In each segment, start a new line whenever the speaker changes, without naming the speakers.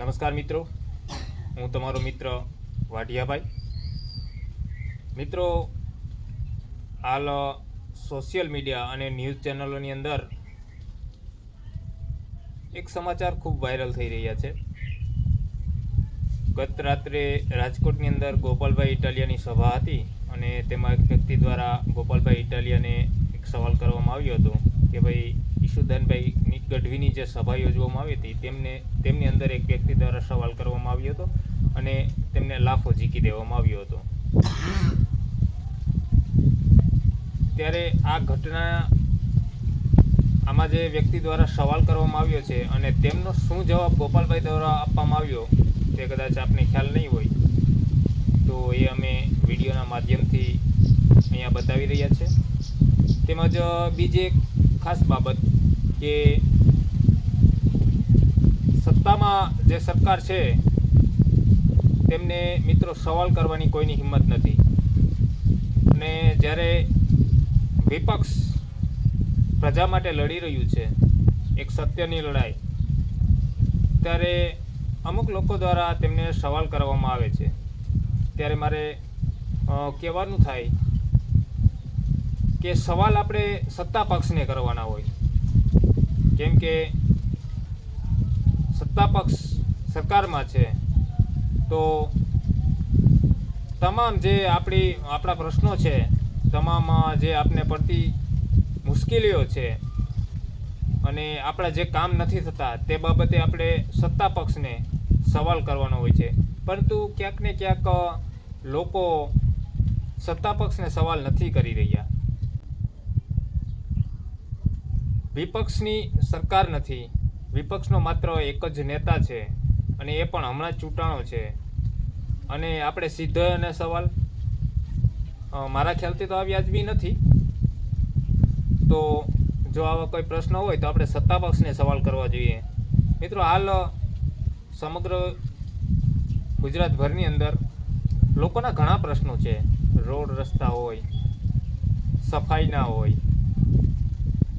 નમસ્કાર મિત્રો. હું તમારો મિત્ર વાઢિયાભાઈ. મિત્રો, હાલ સોશિયલ મીડિયા અને ન્યૂઝ ચેનલોની અંદર એક સમાચાર ખૂબ વાયરલ થઈ રહ્યા છે. ગત રાત્રે રાજકોટની અંદર ગોપાલભાઈ ઇટાલિયાની સભા હતી અને તેમાં એક વ્યક્તિ દ્વારા ગોપાલભાઈ ઇટાલિયાને એક સવાલ કરવામાં આવ્યો હતો કે ભાઈ ઈશુદાનભાઈની ગઢવીની જે સભા યોજવામાં આવી હતી, તેમને, તેમની અંદર એક વ્યક્તિ દ્વારા સવાલ કરવામાં આવ્યો હતો અને તેમને લાફો ઝીકી દેવામાં આવ્યો હતો. ત્યારે આ ઘટના આમાં જે વ્યક્તિ દ્વારા સવાલ કરવામાં આવ્યો છે અને તેમનો શું જવાબ ગોપાલભાઈ દ્વારા આપવામાં આવ્યો, તે કદાચ આપને ખ્યાલ નહીં હોય, તો એ અમે વિડીયોના માધ્યમથી અહીંયા બતાવી રહ્યા છે. તેમજ બીજી એક ખાસ બાબત કે સત્તામાં જે સરકાર છે, તેમને મિત્રો સવાલ કરવાની કોઈની હિંમત નથી. અને જ્યારે વિપક્ષ પ્રજા માટે લડી રહ્યું છે, એક સત્યની લડાઈ, ત્યારે અમુક લોકો દ્વારા તેમને સવાલ કરવામાં આવે છે. ત્યારે મારે કહેવાનું થાય કે સવાલ આપણે સત્તા પક્ષને કરવાના હોય. કેમ કે સત્તા પક્ષ સરકારમાં છે, તો તમામ જે આપણી, આપણા પ્રશ્નો છે તમામ જે આપને પડતી મુશ્કેલીઓ છે અને આપણા જે કામ નથી થતા, તે બાબતે આપણે સત્તા પક્ષને સવાલ કરવાનો હોય છે. પરંતુ ક્યાંક ને ક્યાંક લોકો સત્તા પક્ષને સવાલ નથી કરી રહ્યા. વિપક્ષની સરકાર નથી. વિપક્ષનો માત્ર એક જ નેતા છે અને એ પણ હમણાં ચૂંટાણો છે. અને આપણે સીધો અને સવાલ મારા ખ્યાલથી તો આ વ્યાજબી નથી. તો જો આવા કોઈ પ્રશ્ન હોય તો આપણે સત્તા પક્ષને સવાલ કરવા જોઈએ. મિત્રો, હાલ સમગ્ર ગુજરાતભરની અંદર લોકોના ઘણા પ્રશ્નો છે. રોડ રસ્તા હોય, સફાઈના હોય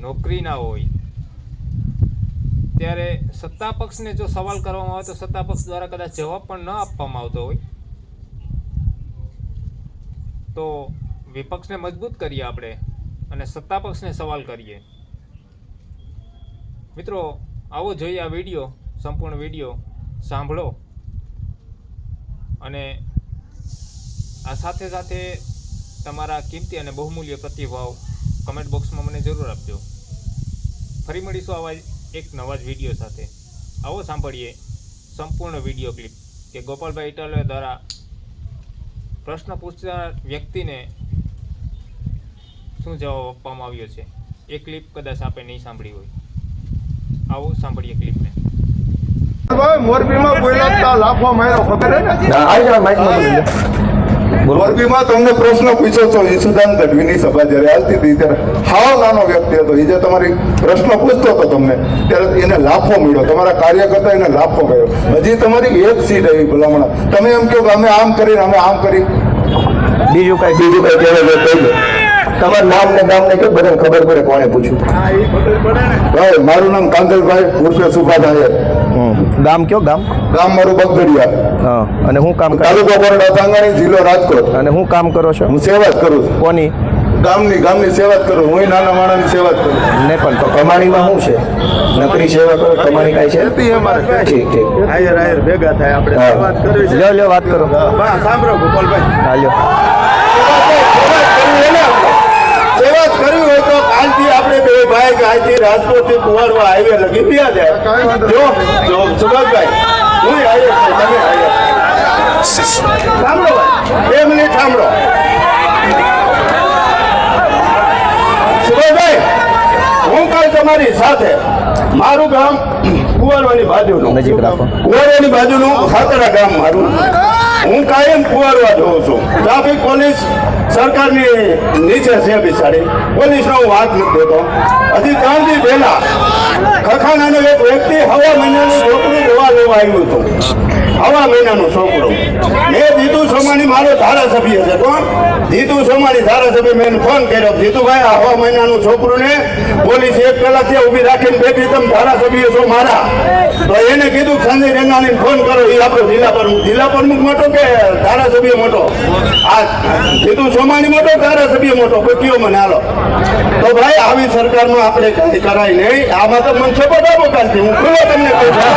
નોકરીના હોય. ત્યારે સત્તા પક્ષને જો સવાલ કરવામાં આવે તો સત્તા પક્ષ દ્વારા કદાચ જવાબ પણ ન આપવામાં આવતો હોય. તો વિપક્ષને મજબૂત કરીએ આપણે અને સત્તા પક્ષને સવાલ કરીએ. મિત્રો, આવો જોઈએ આ વીડિયો, સંપૂર્ણ વીડિયો. સાંભળો. અને આ સાથે સાથે તમારા કિંમતી અને બહુમૂલ્ય પ્રતિભાવ કમેન્ટ બોક્સમાં મને જરૂર આપજો. ફરી મળીશું આવા એક નવા જ વીડિયો સાથે. આવો સાંભળીએ સંપૂર્ણ વીડિયો ક્લિપ કે ગોપાલભાઈ ઇટાલિયા દ્વારા પ્રશ્ન પૂછનાર વ્યક્તિને શું જવાબ આપવામાં આવ્યો છે? એ ક્લિપ કદાચ આપણે નહીં સાંભળી હોય. આવો સાંભળીએ ક્લિપને.
મોરબીમાં બોલ્યા લાફો માર્યો ખબર હે ને? મોરબીમાં તમને પ્રશ્ન પૂછ્યો છો ઈસુદાન ગઢવીની સભા જ્યારે હાલતી હતી ત્યારે હાવ નાનો વ્યક્તિ હતો. એ જે તમારી પ્રશ્ન પૂછતો હતો તમને ત્યારે એને લાફો મળ્યો. તમારા કાર્યકર્તા એને લાફો ગયો. હજી તમારી એક સીટ આવી ભલામણા. તમે એમ કહો કે અમે આમ કરી અમે આમ કરી.
બીજું કઈ? બીજું કઈ કહેવા કહી દો તમારું નામ ને ગામ ને કે બધાને ખબર પડે કોને પૂછ્યું?
ભાઈ મારું નામ કાંગલભાઈ ઉર્ફે સુભાષ
ગામ કયો ગામ
ગામ મારું બગદડિયા
હા અને હું કામ કરું
તાલુકો બરોડા તાંગાણી જિલ્લો રાજકોટ
અને હું કામ કરો છો
હું સેવા જ કરું છું
કોની
ગામની ગામની સેવા જ કરું હું નાના માણસની સેવા જ કરું
ને પણ તો કમાણીમાં શું છે નકરી સેવા કરો કમાણી કાંઈ છે ઠીક ઠીક
આયર આયર ભેગા થાય આપણે વાત કરવી
લ્યો લ્યો વાત કરો
સાંભળો ગોપાલભાઈ
હા લ્યો
સેવા જ કરવી હોય તો કાલથી આજથી રાજકોટથી કુવાડવા હાઈવે લગી ગયા જાય જો જો સુભાષભાઈ હું હાઈવે તમે હાઈવે સાંભળો બે મિનિટ સાંભળો. સુભાષભાઈ હું કાલ તમારી સાથે મારું ગામ કુવારવાની બાજુનું. કુવારવાની બાજુનું ખાતરા ગામ મારું. હું કાયમ કુવારવા જોઉં છું. ટ્રાફિક પોલીસ સરકારની નીચે છે બિચારી. પોલીસનો હું વાત નથી દેતો હજી ત્રણ દી પહેલા ખખાનાનો એક વ્યક્તિ હવા મહિનાનું છોકરું જોવા લેવા આવ્યું હતું. હવા મહિનાનું છોકરો. મેં જીતુ સોમાણી મારો ધારાસભ્ય છે, કોણ? જીતુ સોમાણી ધારાસભ્ય, મેં ફોન કર્યો. જીતુભાઈ, આ હવા મહિનાનું છોકરોને પોલીસ એક કલાકથી ઊભી રાખીને બેઠી, તમે ધારાસભ્ય છો મારા. તો એને કીધું સંજય રેંગાણીને ફોન કરો એ આપણો જિલ્લા પ્રમુખ જિલ્લા પ્રમુખ મોટો કે ધારાસભ્ય મોટો? આ જીતુ સોમાણી મોટો, ધારાસભ્ય મોટો? કયો મને, હાલો. તો ભાઈ, આવી સરકારમાં આપણે કઈ કરાય નહીં. આમાં તો મને સપોર્ટ આપો કાલથી હું ખુલ્લો તમને કહું છું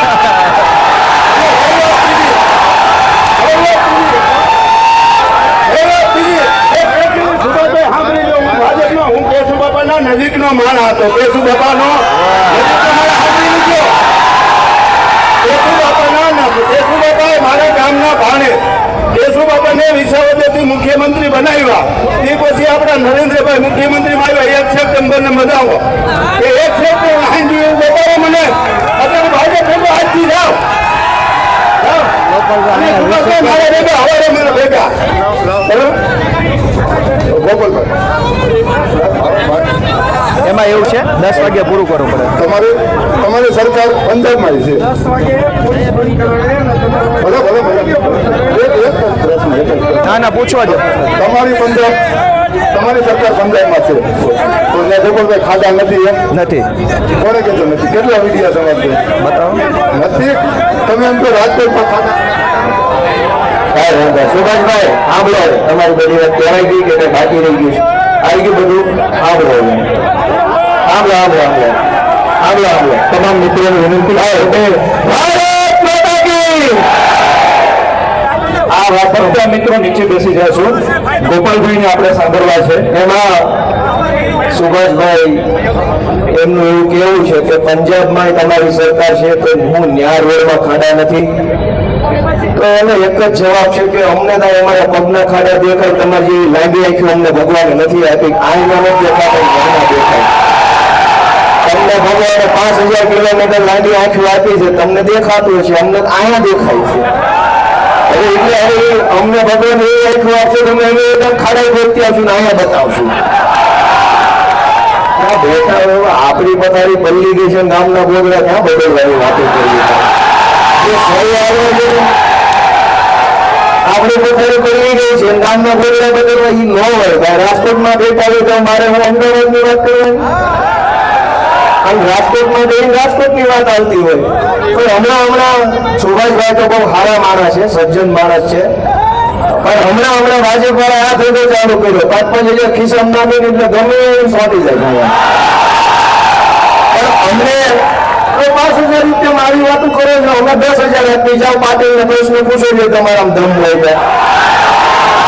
હું કેશુ બાપાના નજીકનો માણ હતો. કેશુ બાપાનો માણસ. કેશુ બાપાના ન- કેશુ બાપાએ મારા ગામના ભાણે કેશુ બાપાને વિસાવદરથી મુખ્યમંત્રી બનાવ્યા. તે પછી આપણા નરેન્દ્રભાઈ મુખ્યમંત્રીમાં આવ્યા. એક સપ્ટેમ્બરને બધાવો કે એક સપ્ટેમ્બર હાંજી એવું મને. અત્યારે ભાજપ ભેગો આજથી જાઓ જાઓ. અને સુભાષભાઈ મારા ભેગા હવારે મારા ભેગા બરાબર?
ગોપાલભાઈ
એમાં એવું છે? દસ વાગ્યા પૂરું કરવું પડે.
તમારે તમારી સરકાર પંજાબમાં છે.
ના ના પૂછવા દો.
તમારી પંજાબ તમારી સરકાર પંજાબમાં છે. તો જબરભાઈ ખાધા નથી એમ?
નથી.
કોને કહેતો નથી? કેટલા મીડિયા તમારે છે?
બતાવો.
નથી? તમે એમ તો રાજકોટમાં ખાધા.
સુભાષભાઈ સાંભળો તમારી બધી વાત કહેવાય ગઈ કે બાકી રહી ગયું આવી ગયું બધું સાંભળો સાંભળો સાંભળો સાંભળો સાંભળો સાંભળો તમામ મિત્રોને વિનંતી આવે કી મિત્રો નીચે બેસી જશું ગોપાલભાઈને આપણે સાંભળવા છે. એમાં સુભાષભાઈ એમનું એવું કેવું છે કે પંજાબમાં તમારી સરકાર છે તો હું ન્યાર રોડમાં ખાડા નથી. તો એનો એક જ જવાબ છે કે અમને તો અમારા પગના ખાડા દેખાય, તમારી લાંબી આંખી અમને ભગવાને નથી આપી. આઈના નથી દેખાય. તમને ભગવાને પાંચ હજાર કિલોમીટર લાંબી આંખી આપી છે, તમને દેખાતું છે અમને અહીંયા દેખાય છે. અમને ભગવાન એ આંખું આપશે, તમે અમે એકદમ ખાડા ગોતી આવશું અહીંયા બતાવશું. આપણી પથારી પલ્લી ગઈ છે, ગામના બોગડા ક્યાં બદલવાની વાતો કરી છે જે સહી આવે છે. આપણે પલ્લી ગઈ છે, ગામના બોગડા બદલવા ઈ ન હોય. રાજકોટમાં બેઠા હોય તો મારે હું અમદાવાદની વાત કરવાની? આમ રાજકોટમાં જઈને રાજકોટની વાત આવતી હોય. પણ હમણાં હમણાં સુભાષભાઈ તો બહુ સારા માણસ છે, સજ્જન માણસ છે. પણ હમણાં હમણાં ભાજપ આ ધંધો ચાલુ કર્યો. પાંચ પાંચ હજાર ખિસ્સામાં નાખીને એટલે ગમે એમ સોંટી જાય પણ અમને તો પાંચ હજાર રૂપિયા મારી વાતો કરો છો. અમે દસ હજાર આપી જાઓ પાટીલને પ્રશ્ન પૂછો છો તમારા દમ હોય તો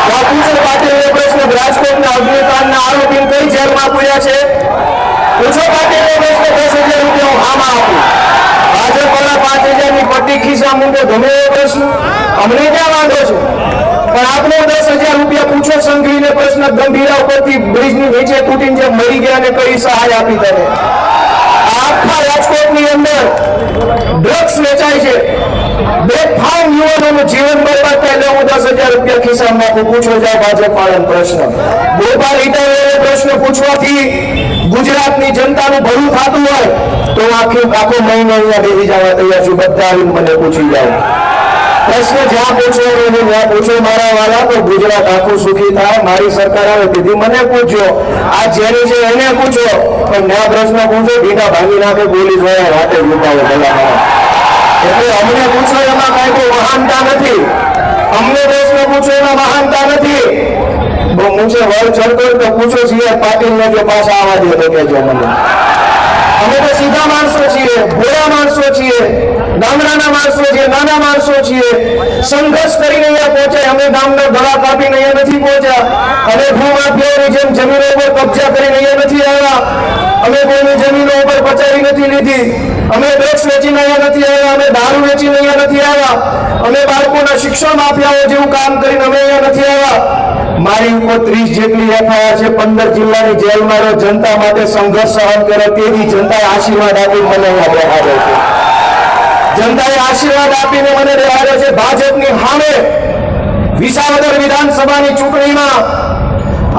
પાટીલ પાટીલને પ્રશ્ન રાજકોટના અગ્નિકાંડના આરોપી કઈ જેલમાં પૂર્યા છે? પૂછો પ્રશ્ન દસ હજાર રૂપિયા હું આમાં આપું. ભાજપ વાળા પાંચ હજારની પટ્ટી ખિસ્સા મૂકે ગમે પ્રશ્ન અમને ક્યાં વાંધો છે? પણ આપનો દસ હજાર રૂપિયા પૂછો સંઘવીને પ્રશ્ન ગંભીરા ઉપરથી બ્રિજની નીચે તૂટીને જે મરી ગયા ને કઈ સહાય આપી તમે આખા રાજકોટની અંદર ડ્રગ્સ વેચાય છે. બેફામ યુવાનોનું જીવન બરબાદ થાય એટલે હું દસ હજાર રૂપિયા ખિસ્સામાં પૂછો જાય ભાજપ વાળાને પ્રશ્ન. ગોપાલ ઇટાલિયાને પ્રશ્ન પૂછવાથી ગુજરાતની જનતાનું ભલું થતું હોય તો આખી આખો મહિનો અહીંયા બેસી જવા તૈયાર છું. બધા મને પૂછી જાઓ. પ્રશ્ન જ્યાં પૂછો એને ત્યાં પૂછો. મારા વાલા તો ગુજરાત આખું સુખી થાય. મારી સરકાર આવે તેથી મને પૂછ્યો આ જેની છે એને પૂછો. પણ ના પ્રશ્ન પૂછો. ભીટા ભાંગી નાખે બોલી જોયા રાતે લૂંટાવે ભલા એટલે અમને પૂછો એમાં કાંઈ કોઈ મહાનતા નથી. અમને પ્રશ્ન પૂછો એમાં મહાનતા નથી. મૂછે વળ ચડતો તો પૂછો છીએ પાટીલને જો પાછા આવવા દે તો કહેજો મને. અમે તો સીધા માણસો છીએ, ભોળા માણસો છીએ, ગામડાના માણસો છીએ, નાના માણસો છીએ. સંઘર્ષ કરીને અહીંયા પહોંચ્યા, અમે ગામના ગળા કાપીને અહીંયા નથી પહોંચ્યા. અમે ભૂમાફિયાઓની જેમ જમીનો ઉપર કબજા કરીને અહીંયા નથી આવ્યા. અમે કોઈની જમીનો ઉપર પચાવી નથી લીધી. અમે ડ્રગ્સ વેચીને અહીંયા નથી આવ્યા, અમે દારૂ વેચીને અહીંયા નથી આવ્યા. અમે બાળકોના શિક્ષણ માફિયાઓ જેવું કામ કરીને અમે અહીંયા નથી આવ્યા. મારી ઉપર ત્રીસ જેટલી એફઆઈઆર છે, પંદર જિલ્લાની જેલમાં રહ્યો જનતા માટે સંઘર્ષ સહન કર્યો તેની જનતાએ આશીર્વાદ આપી મને બેહાડે છે. જનતાએ આશીર્વાદ આપીને મને બેહાડે છે. ભાજપની સામે વિસાવદર વિધાનસભાની ચૂંટણીમાં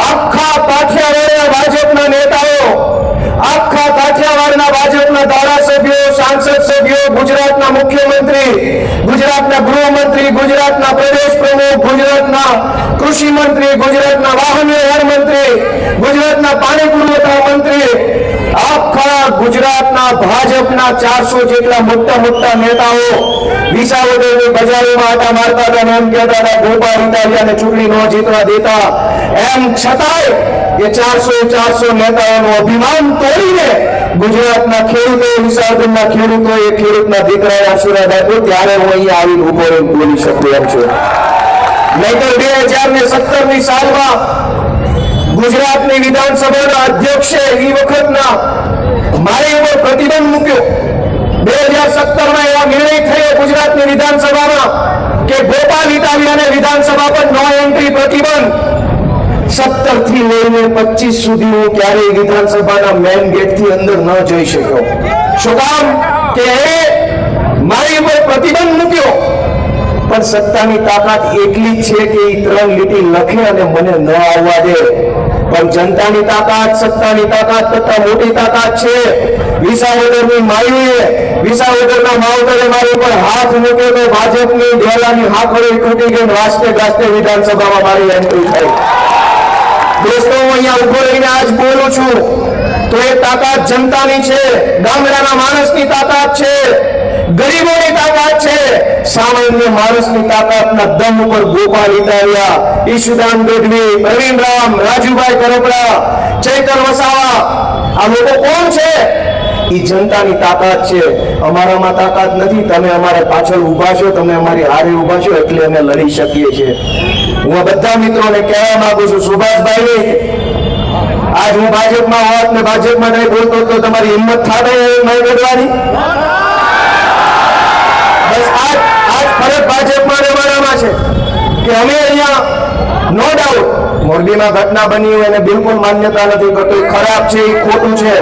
આખા પાઠિયાવાળા ભાજપના નેતાઓ આખા કાઠિયાવાડના ભાજપના ધારાસભ્યો, સાંસદ સભ્યો, ગુજરાતના મુખ્યમંત્રી, ગુજરાતના ગૃહમંત્રી, ગુજરાતના પ્રદેશ પ્રમુખ, ગુજરાતના કૃષિ મંત્રી, ગુજરાતના વાહન વ્યવહાર મંત્રી, ગુજરાતના પાણી પુરવઠા મંત્રી, આખા ગુજરાતના ભાજપના ચારસો જેટલા મોટા મોટા નેતાઓ વિસાવદરની બજારોમાં આટા મારતા હતા એમ કહેતા હતા, ગોપાલ ઇટાલિયાને ચૂંટણી ન જીતવા દેતા. એમ છતાંય એ ચારસો ચારસો નેતાઓનું અભિમાન તોડીને ગુજરાતના ખેડૂતો, વિસાવદરના ખેડૂતો, એ ખેડૂતના દીકરાએ આશીર્વાદ આપ્યો ત્યારે હું અહીંયા આવીને ઊભો બોલી શકું એમ છું. નહીતર બે હજાર ને સત્તરની સાલમાં ગુજરાતની વિધાનસભાના અધ્યક્ષે એ વખતના મારી ઉપર પ્રતિબંધ મૂક્યો. બે હજાર સત્તરમાં એવા નિર્ણય થયો ગુજરાતની વિધાનસભામાં કે ગોપાલ ઇટાલિયાને વિધાનસભા પર નો એન્ટ્રી પ્રતિબંધ સત્તરથી લઈને પચીસ સુધી હું ક્યારેય વિધાનસભાના મેઇન ગેટથી અંદર ન જઈ શક્યો. શું કામ કે મારી ઉપર પ્રતિબંધ મૂક્યો. પણ સત્તાની તાકાત એટલી છે કે એ ત્રણ લીટી લખે અને મને ન આવવા દે. પણ જનતાની તાકાત, સત્તાની તાકાત કરતા મોટી તાકાત છે. વિસાવદરની માયુએ વિસાવદરના માવતરે મારી ઉપર હાથ મૂક્યો તો ભાજપની ડેલાની હાકડી તૂટી ગઈ વાસ્તે ગાસ્તે વિધાનસભામાં મારી એન્ટ્રી થઈ. દોસ્તો, હું અહીંયા ઊભો રહીને આજ બોલું છું. તો એ તાકાત જનતાની છે, ગામડાના માણસની તાકાત છે, ગરીબોની તાકાત છે. સામાન્ય માણસની તાકાતના દમ ઉપર ગોપાલ ઇટાલિયા, ઈશુદાન ગઢવી પ્રવીણ રામ રાજુભાઈ કરોપડા, ચૈતર વસાવા. આ લોકો કોણ છે? એ જનતાની તાકાત છે. અમારામાં તાકાત નથી. તમે અમારે પાછળ ઊભા છો. તમે અમારી હારે ઊભા છો એટલે અમે લડી શકીએ છીએ. હું બધા મિત્રોને કહેવા માંગુ છું, સુભાષભાઈ, આજ હું ભાજપમાં હોત ને ભાજપમાં નહીં બોલતો તો તમારી હિંમત થાડે નહીં બસ આજ ફરક ભાજપમાં ને અમારામાં છે કે અમે અહીંયા નો ડાઉટ મોરબીમાં ઘટના બની હોય એને બિલકુલ માન્યતા નથી કરતો ખરાબ છે એ ખોટું છે.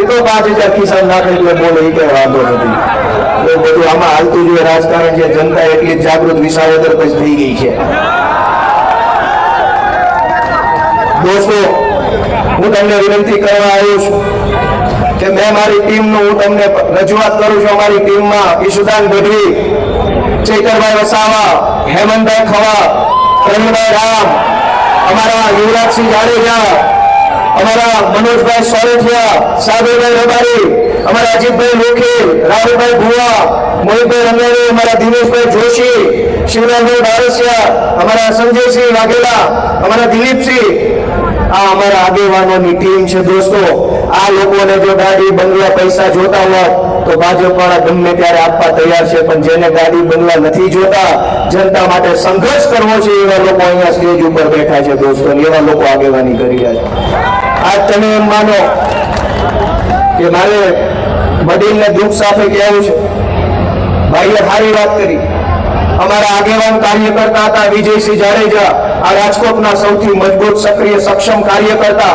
એ તો પાંચ હજાર કિસાન એટલે બોલે, એ કઈ વાંધો નથી. એ બધું આમાં હાલતું જોઈએ રાજકારણ છે, જનતા એટલી જાગૃત વિસાવદર પછી થઈ ગઈ છે. દોસ્તો, હું તમને વિનંતી કરવા આવ્યો છું કે મેં મારી ટીમનું, હું તમને રજૂઆત કરું છું, અમારી ટીમમાં ઈશુદાન ગઢવી, ચૈતરભાઈ વસાવા, હેમંતભાઈ ખવા, પ્રવીણભાઈ રામ, અમારા યુવરાજસિંહ જાડેજા અમારા મનોજભાઈ સોરઠિયા, સાધુભાઈ રબારી, અમારા અજીતભાઈ લોખી, રાહુલભાઈ ભુવા, મોહિતભાઈ રંગાણી અમારા દિનેશભાઈ જોશી શિવરાજભાઈ બારસિયા, અમારા સંજયસિંહ વાઘેલા, અમારા દિલીપસિંહ, આ અમારા આગેવાનોની ટીમ છે દોસ્તો. આ લોકોને જો ગાડી, બંગલા, પૈસા જોતા હોત તો ભાજપ વાળા ગમે ત્યારે આપવા તૈયાર છે, પણ જેને ગાડી બંગલા નથી જોતા, જનતા માટે સંઘર્ષ કરવો છે એવા લોકો અહીંયા સ્ટેજ ઉપર બેઠા છે દોસ્તો એવા લોકો આગેવાની કરી રહ્યા છે. આજ તમે એમ માનો કે મારે વડીલને દુઃખ સાથે કહેવું છે. ભાઈએ સારી વાત કરી. અમારા આગેવાન કાર્યકર્તા હતા વિજયસિંહ જાડેજા. આ રાજકોટના સૌથી મજબૂત, સક્રિય, સક્ષમ કાર્યકર્તા.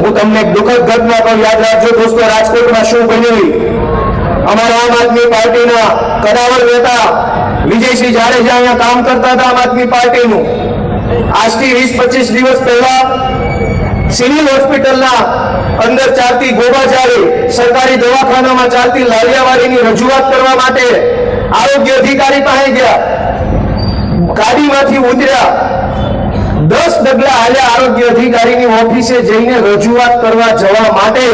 હું તમને દુઃખદ ઘટના પણ યાદ રાખજો દોસ્તો, રાજકોટમાં શું બન્યું? અમારા આમ આદમી પાર્ટીના કદાવર નેતા વિજયસિંહ જાડેજા અહીંયા કામ કરતા હતા આમ આદમી પાર્ટીનું. આજથી વીસ, પચીસ દિવસ પહેલા સિવિલ હોસ્પિટલના અંદર ચાલતી ગોબાચારી સરકારી દવાખાનામાં ચાલતી લાલિયાવાડીની રજૂઆત કરવા માટે આરોગ્ય અધિકારી પાસે ગયા. ગાડીમાંથી ઉતર્યા. દસ ડગલા હાલ્યા આરોગ્ય અધિકારીની ઓફિસે જઈને રજૂઆત કરવા જવા માટે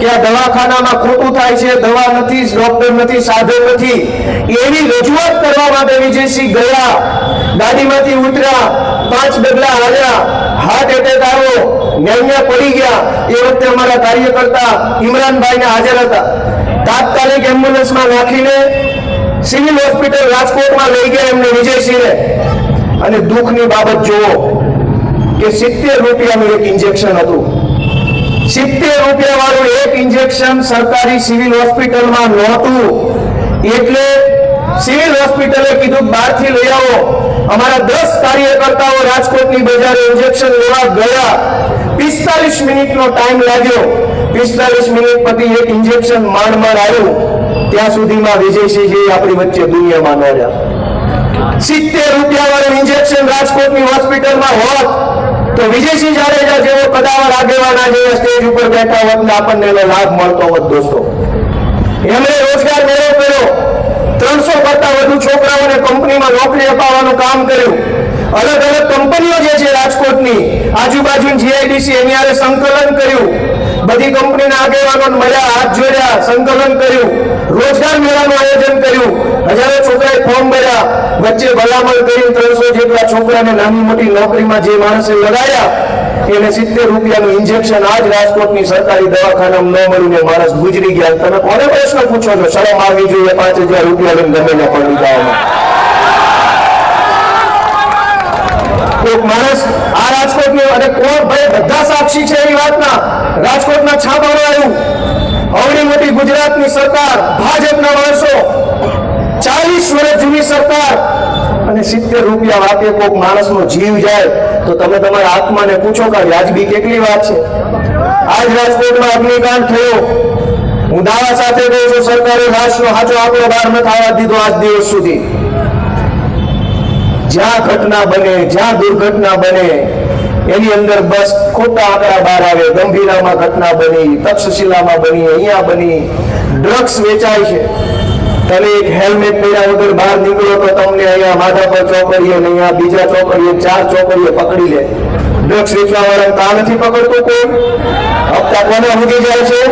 કે આ દવાખાનામાં ખોટું થાય છે, દવા નથી ડોક્ટર નથી, સાધન નથી. એવી રજૂઆત કરવા માટે વિજયસિંહ ગયા. ગાડીમાંથી ઉતર્યા, પાંચ ડગલા હાલ્યા. હાર્ટ એટેક આવ્યો. ન્યાન્યા પડી ગયા. એ વખતે અમારા કાર્યકર્તા ઇમરાનભાઈને હાજર હતા. તાત્કાલિક એમ્બ્યુલન્સમાં નાખીને સિવિલ હોસ્પિટલ રાજકોટમાં લઈ ગયા એમને વિજયસિંહને અને દુઃખની બાબત જુઓ કે સિત્તેર રૂપિયાનું એક ઇન્જેક્શન હતું. સિત્તેર રૂપિયા વાળું એક ઇન્જેક્શન સરકારી સિવિલ હોસ્પિટલમાં નહોતું. એટલે સિવિલ હોસ્પિટલે કીધું, બહારથી લઈ આવો. અમારા દસ કાર્યકર્તાઓ રાજકોટની બજારે ઇન્જેક્શન લેવા ગયા. પિસ્તાલીસ મિનિટનો ટાઈમ લાગ્યો. પિસ્તાલીસ મિનિટ પછી એક ઇન્જેક્શન માંડ માંડ આવ્યું. ત્યાં સુધીમાં વિજયસિંહજી આપણી વચ્ચે દુનિયામાં ન રહ્યા. સિત્તેર રૂપિયા વાળું ઇન્જેક્શન રાજકોટની હોસ્પિટલમાં હોત. તો વિજયસિંહ જાડેજા જેવો કદાવર આગેવાના જે સ્ટેજ ઉપર બેઠા હોત આપણને એનો લાભ મળતો હોત દોસ્તો. એમણે રોજગાર મેળો કર્યો. ત્રણસો કરતા વધુ છોકરાઓને કંપનીમાં નોકરી અપાવવાનું કામ કર્યું. અલગ અલગ કંપનીઓ જે છે રાજકોટની આજુબાજુ જીઆઈડીસી એની સંકલન કર્યું. બધી કંપનીના આગેવાનો મળ્યા, હાથ જોડ્યા, સંકલન કર્યું. રોજગાર મેળાનું આયોજન કર્યું. હજારો છોકરાએ ફોર્મ ભર્યા. વચ્ચે ભલામણ કર્યું ત્રણસો જેટલા છોકરાને નાની મોટી નોકરીમાં જે માણસે લગાડ્યા, એને સિત્તેર રૂપિયાનું ઇન્જેક્શન આજ રાજકોટની સરકારી દવાખાનામાં ન મળીને માણસ ગુજરી ગયા. તમે કોને પ્રશ્ન પૂછો છો? શરમ આવી જોઈએ, પાંચ હજાર રૂપિયા લઈને ગમે પડી એક માણસ આ રાજકોટની, અને કોણ? ભાઈ, બધા સાક્ષી છે એ વાતના. રાજકોટના છાપામાં આવ્યું. અવળી મોટી ગુજરાતની સરકાર, ભાજપના માણસો ચાલીસ વર્ષ જૂની સરકાર અને સિત્તેર રૂપિયા વાતે કોઈક માણસનો જીવ જાય, તો તમે તમારા આત્માને પૂછો કે વ્યાજબી કેટલી વાત છે? આજ રાજકોટમાં અગ્નિકાંડ થયો. હું દાવા સાથે કહું છું, સરકારે લાશનો સાચો આંકડો બહાર ન થવા દીધો આજ દિવસ સુધી. જ્યાં ઘટના બને, જ્યાં દુર્ઘટના બને એની અંદર બસ ખોટા આંકડા બહાર આવે. ગંભીરામાં ઘટના બની, તક્ષશિલામાં બની, અહીંયા બની. ડ્રગ્સ વેચાય છે. તમે એક હેલ્મેટ પહેર્યા વગર બહાર નીકળો તો તમને અહીંયા માધાપર ચોકડીએ અહીંયા બીજા ચોકડીએ ચાર ચોકડીએ પકડી લે. ડ્રગ્સ વેચવા વાળા કા નથી પકડતું કોઈ? હપ્તા કોને ઉડી જાય છે?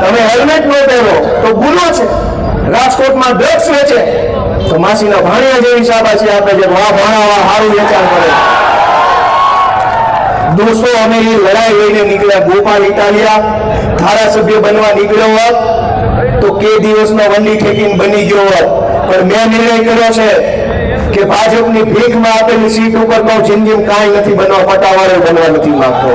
તમે હેલ્મેટ ન પહેરો તો ગુનો છે. રાજકોટમાં ડ્રગ્સ વેચે. તો માસીના ભાણિયા જેવી શાબાશી આપે છે. વાહ ભાણા વાહ સારું વેચાણ કરે. દોસ્તો, અમે લડાઈ લઈને નીકળ્યા ગોપાલ ઇટાલિયા. ધારાસભ્ય બનવા નીકળ્યો હોત, તો કે દિવસનો વંડી ઠેકીને બની ગયો હોત. પણ મેં નિર્ણય કર્યો છે કે ભાજપની ભીખમાં આપેલી સીટ ઉપર તો જિંદગી કાંઈ નથી બનવા, પટાવાળો બનવા નથી માંગતો.